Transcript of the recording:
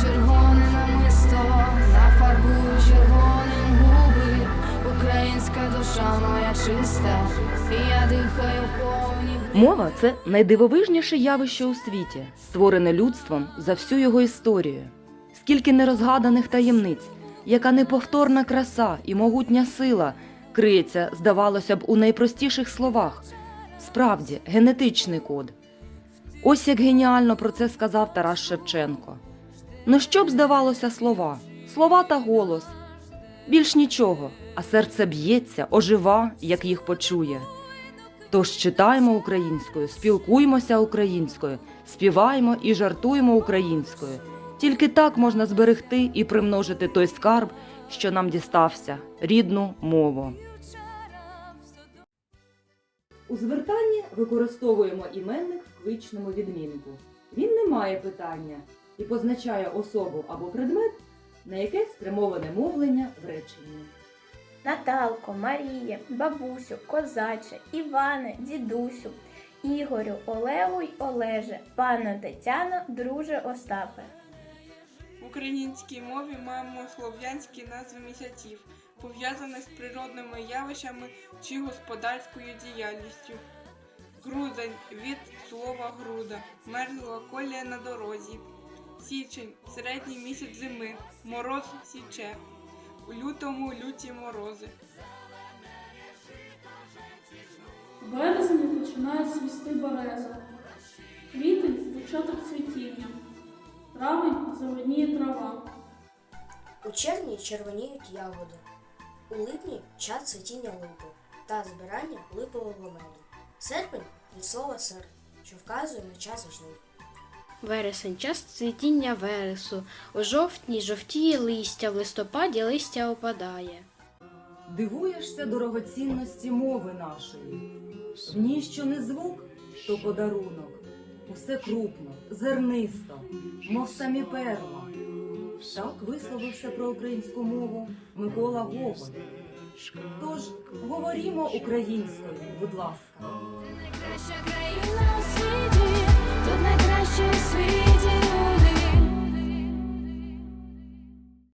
червоне намисто, нафарбую червоним губи. Українська душа моя чиста, і я дихаю повні. Мова це найдивовижніше явище у світі, створене людством за всю його історію. Скільки нерозгаданих таємниць, яка неповторна краса і могутня сила криється, здавалося б, у найпростіших словах. Справді, генетичний код. Ось як геніально про це сказав Тарас Шевченко. Ну що б здавалося слова? Слова та голос. Більш нічого, а серце б'ється, ожива, як їх почує. Тож читаємо українською, спілкуймося українською, співаємо і жартуємо українською. Тільки так можна зберегти і примножити той скарб, що нам дістався рідну мову. У звертанні використовуємо іменник в кличному відмінку. Він не має питання і позначає особу або предмет, на яке спрямоване мовлення в реченні. Наталко, Марія, бабусю, козаче, Іване, дідусю, Ігорю, Олегу й Олеже, пану Тетяно, друже Остапе. В українській мові маємо слов'янські назви місяців, пов'язані з природними явищами чи господарською діяльністю. Грудень від слова груда, мерзла колія на дорозі. Січень середній місяць зими, мороз січе. У лютому люті морози. В березні починає свісти береза. Квітень початок цвітіння. Травень зеленіє трава. У червні червоніють ягоди. У липні час цвітіння липи та збирання липового меду. Серпень від слова сер, що вказує на час жнив. Вересень час цвітіння вересу. У жовтні жовтіє листя, в листопаді листя опадає. Дивуєшся дорогоцінності мови нашої. В ній що не звук, то подарунок. Усе крупно, зернисто, мов самі перла. Так висловився про українську мову Микола Гоголь. Тож говорімо українською, будь ласка. Найкраща країна у світі, тут найкраще у світі.